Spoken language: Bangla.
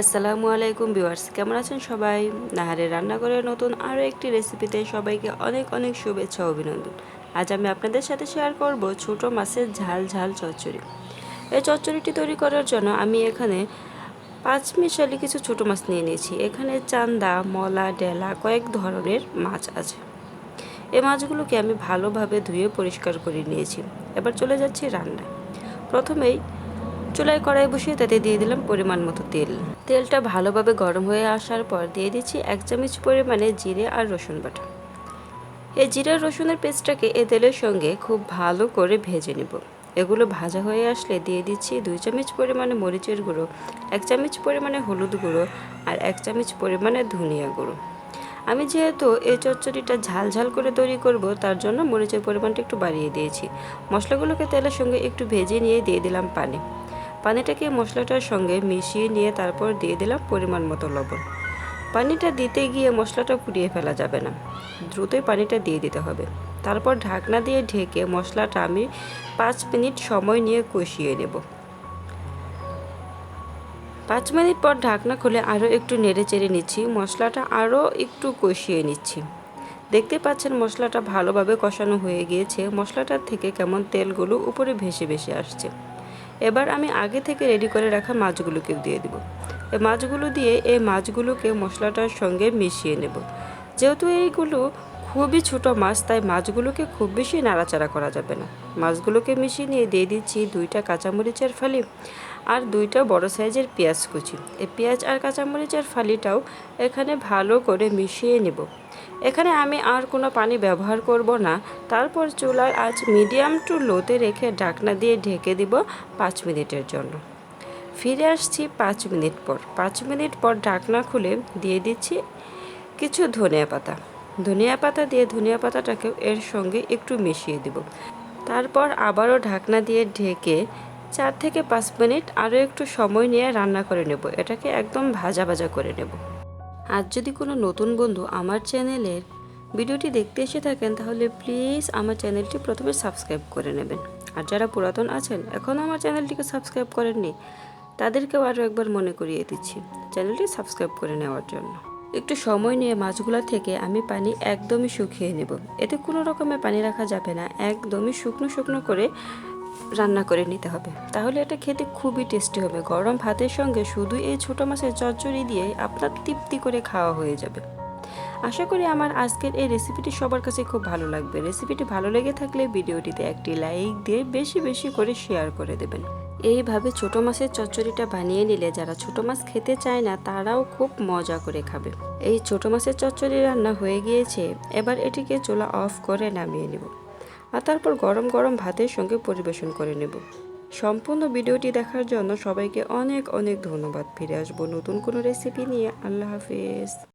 আসসালামু আলাইকুম ভিউয়ার্স, কেমন আছেন সবাই? নাহারের রান্নাঘরের নতুন আরও একটি রেসিপিতে সবাইকে অনেক অনেক শুভেচ্ছা অভিনন্দন। আজ আমি আপনাদের সাথে শেয়ার করব ছোট মাছের ঝাল ঝাল চচ্চড়ি। এই চচ্চড়িটি তৈরি করার জন্য আমি এখানে পাঁচ মিশালি কিছু ছোট মাছ নিয়ে নিয়েছি। এখানে চান্দা, মলা, ডেলা, কয়েক ধরনের মাছ আছে। এই মাছগুলোকে আমি ভালোভাবে ধুয়ে পরিষ্কার করে নিয়েছি। এবার চলে যাচ্ছি রান্নায়। প্রথমেই চুলায় কড়াই বসিয়ে তাতে দিয়ে দিলাম পরিমাণ মতো তেল। তেলটা ভালোভাবে গরম হয়ে আসার পর দিয়ে দিচ্ছি এক চামচ পরিমাণে জিরে আর রসুন বাটা। এই জিরা রসুনের পেস্টটাকে এ তেলের সঙ্গে খুব ভালো করে ভেজে নেব। এগুলো ভাজা হয়ে আসলে দিয়ে দিচ্ছি দুই চামচ পরিমাণে মরিচের গুঁড়ো, এক চামচ পরিমাণে হলুদ গুঁড়ো আর এক চামচ পরিমাণে ধনিয়া গুঁড়ো। আমি যেহেতু এই চচ্চড়িটা ঝাল ঝাল করে তৈরি করব, তার জন্য মরিচের পরিমাণটা একটু বাড়িয়ে দিয়েছি। মশলাগুলোকে তেলের সঙ্গে একটু ভেজে নিয়ে দিয়ে দিলাম পানি। পানিটাকে মশলাটার সঙ্গে মিশিয়ে নিয়ে তারপর দিয়ে দিলাম পরিমাণ মতো লবণ। পানিটা দিতে গিয়ে মশলাটা পুড়িয়ে ফেলা যাবে না। দ্রুতই পানিটা দিয়ে দিতে হবে। তারপর ঢাকনা দিয়ে ঢেকে মশলাটা আমি পাঁচ মিনিট সময় নিয়ে কষিয়ে নেব। পাঁচ মিনিট পর ঢাকনা খুলে আরও একটু নেড়ে চেড়ে নিচ্ছি, মশলাটা আরও একটু কষিয়ে নিচ্ছি। দেখতে পাচ্ছেন মশলাটা ভালোভাবে কষানো হয়ে গিয়েছে। মশলাটার থেকে কেমন তেলগুলো উপরে ভেসে ভেসে আসছে। এবার আমি আগে থেকে রেডি করে রাখা মাছগুলোকে দিয়ে দিব। এই মাছগুলো দিয়ে এই মাছগুলোকে মশলাটার সঙ্গে মিশিয়ে নেব। যেহেতু এইগুলো খুবই ছোট মাছ, তাই মাছগুলোকে খুব বেশি নাড়াচাড়া করা যাবে না। মাছগুলোকে মিশিয়ে নিয়ে দিয়ে দিচ্ছি দুইটা কাঁচামরিচের ফালি আর দুইটা বড় সাইজের পেঁয়াজ কুচি। এই পেঁয়াজ আর কাঁচামরিচের ফালিটাও এখানে ভালো করে মিশিয়ে নেব। এখানে আমি আর কোনো পানি ব্যবহার করব না। তারপর চুলার আজ মিডিয়াম টু লোতে রেখে ঢাকনা দিয়ে ঢেকে দিব পাঁচ মিনিটের জন্য। ফিরে আসছি পাঁচ মিনিট পর। পাঁচ মিনিট পর ঢাকনা খুলে দিয়ে দিচ্ছি কিছু ধনিয়া পাতা। ধনিয়া পাতা দিয়ে ধনিয়া পাতাটাকে এর সঙ্গে একটু মিশিয়ে দেব। তারপর আবারও ঢাকনা দিয়ে ঢেকে চার থেকে পাঁচ মিনিট আরও একটু সময় নিয়ে রান্না করে নেব। এটাকে একদম ভাজা ভাজা করে নেব। আর যদি কোনো নতুন বন্ধু আমার চ্যানেলের ভিডিওটি দেখতে এসে থাকেন, তাহলে প্লিজ আমার চ্যানেলটি প্রথমে সাবস্ক্রাইব করে নেবেন। আর যারা পুরাতন আছেন, এখনও আমার চ্যানেলটিকে সাবস্ক্রাইব করেননি, তাদেরকেও আরও একবার মনে করিয়ে দিচ্ছি, চ্যানেলটি সাবস্ক্রাইব করে নেওয়ার জন্য। একটু সময় নিয়ে মাছগুলো থেকে আমি পানি একদমই শুকিয়ে নেব। এতে কোনো রকমের পানি রাখা যাবে না, একদমই শুকনো শুকনো করে রান্না করে নিতে হবে। তাহলে এটা খেতে খুবই টেস্টি হবে। গরম ভাতের সঙ্গে শুধু এই ছোটো মাছের চচ্চড়ি দিয়ে আপনার তৃপ্তি করে খাওয়া হয়ে যাবে। আশা করি আমার আজকের এই রেসিপিটি সবার কাছে খুব ভালো লাগবে। রেসিপিটি ভালো লেগে থাকলে ভিডিওটিতে একটি লাইক দিয়ে বেশি বেশি করে শেয়ার করে দেবেন। এইভাবে ছোট মাছের চচ্চড়িটা বানিয়ে নিলে যারা ছোট মাছ খেতে চায় না, তারাও খুব মজা করে খাবে। এই ছোট মাছের চচ্চড়ি রান্না হয়ে গিয়েছে, এবার এটিকে চুলা অফ করে নামিয়ে নেব আর তারপর গরম গরম ভাতের সঙ্গে পরিবেশন করে নেব। সম্পূর্ণ ভিডিওটি দেখার জন্য সবাইকে অনেক অনেক ধন্যবাদ। ফিরে আসব নতুন কোনো রেসিপি নিয়ে। আল্লাহ হাফিজ।